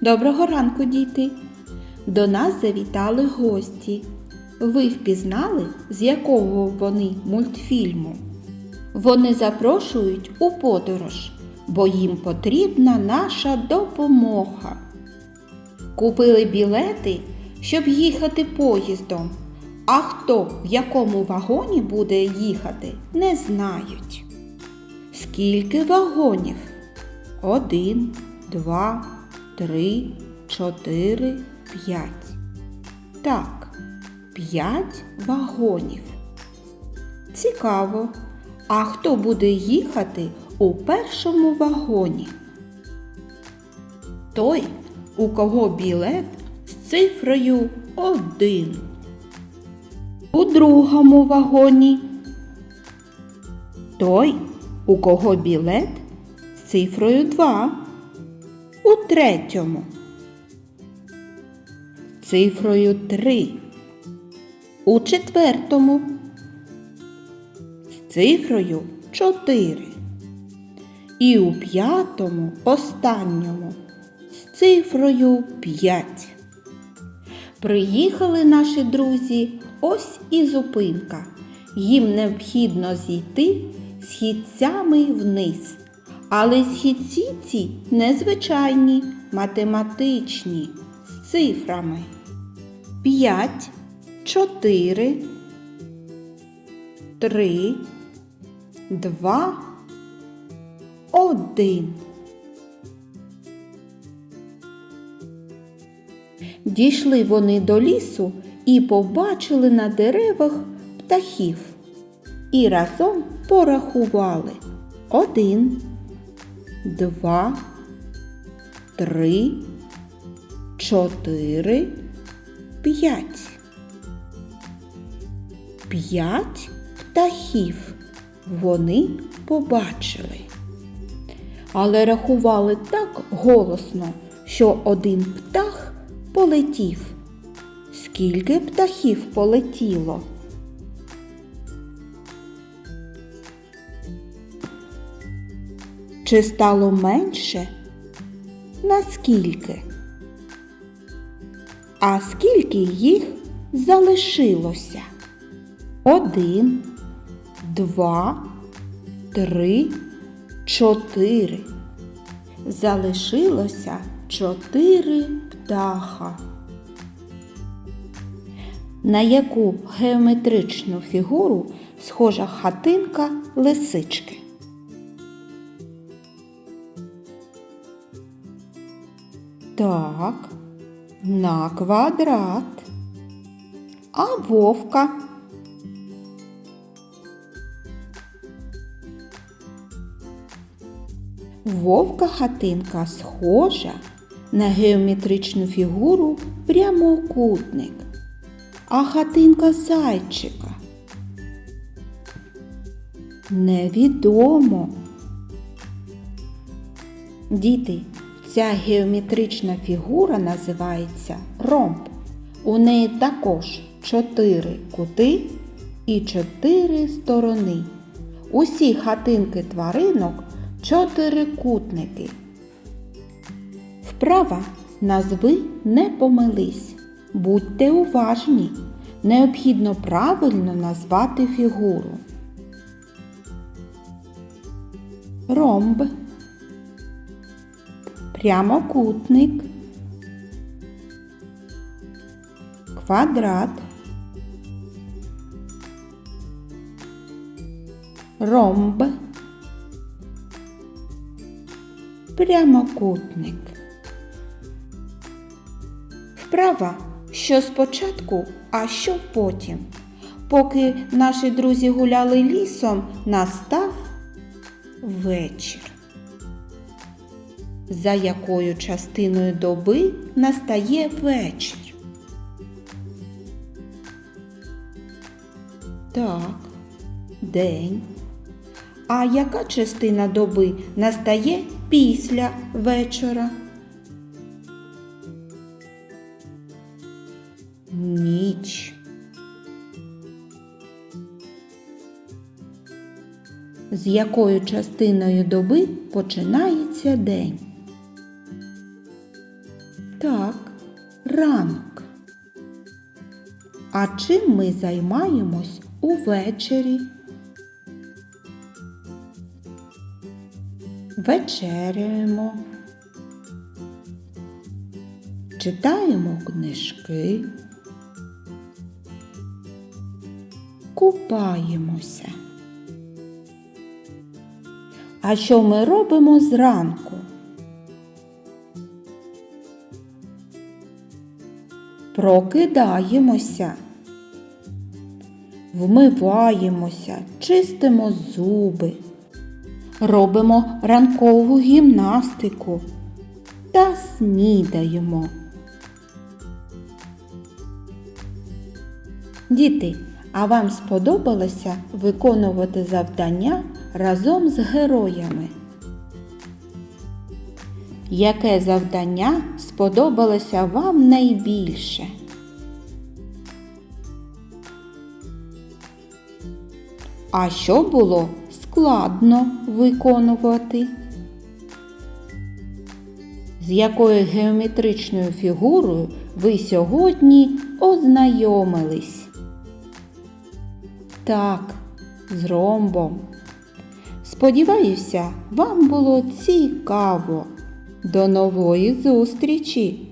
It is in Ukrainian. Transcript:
Доброго ранку, діти! До нас завітали гості. Ви впізнали, з якого вони мультфільму? Вони запрошують у подорож, бо їм потрібна наша допомога. Купили білети, щоб їхати поїздом. А хто в якому вагоні буде їхати, не знають. Скільки вагонів? Один, два, три, чотири, п'ять. Так, п'ять вагонів. Цікаво. А хто буде їхати у першому вагоні? Той, у кого білет з цифрою один. У другому вагоні. Той, у кого білет з цифрою 2. У третьому. Цифрою 3. У четвертому. З цифрою 4. І у п'ятому останньому з цифрою 5. Приїхали наші друзі, ось і зупинка. Їм необхідно зійти східцями вниз. Але східці ці незвичайні, математичні, з цифрами. 5, 4, 3, 2, 1. Дійшли вони до лісу і побачили на деревах птахів. І разом порахували один, два, три, чотири, п'ять. П'ять птахів вони побачили. Але рахували так голосно, що один птах полетів. Скільки птахів полетіло? Чи стало менше? Наскільки? А скільки їх залишилося? Один, два, три, чотири. Залишилося чотири птаха. На яку геометричну фігуру схожа хатинка лисички? Так, на квадрат. А вовка? Вовка хатинка схожа на геометричну фігуру прямокутник. А хатинка зайчика. Невідомо. Діти, ця геометрична фігура називається ромб. У неї також чотири кути і чотири сторони. Усі хатинки тваринок чотирикутники. Вправа назви не помились. Будьте уважні. Необхідно правильно назвати фігуру. Ромб, прямокутник, квадрат, ромб, прямокутник. Вправа, що спочатку, а що потім. Поки наші друзі гуляли лісом, настав вечір. За якою частиною доби настає вечір? Так, день. А яка частина доби настає після вечора? Ніч. з якою частиною доби починається день. А чим ми займаємось увечері? Вечеряємо. Читаємо книжки. Купаємося. А що ми робимо зранку? Прокидаємося, вмиваємося, чистимо зуби, робимо ранкову гімнастику та снідаємо. Діти, а вам сподобалося виконувати завдання разом з героями? Яке завдання сподобалося вам найбільше? А що було складно виконувати? З якою геометричною фігурою ви сьогодні ознайомились? Так, з ромбом. Сподіваюся, вам було цікаво. До нової зустрічі!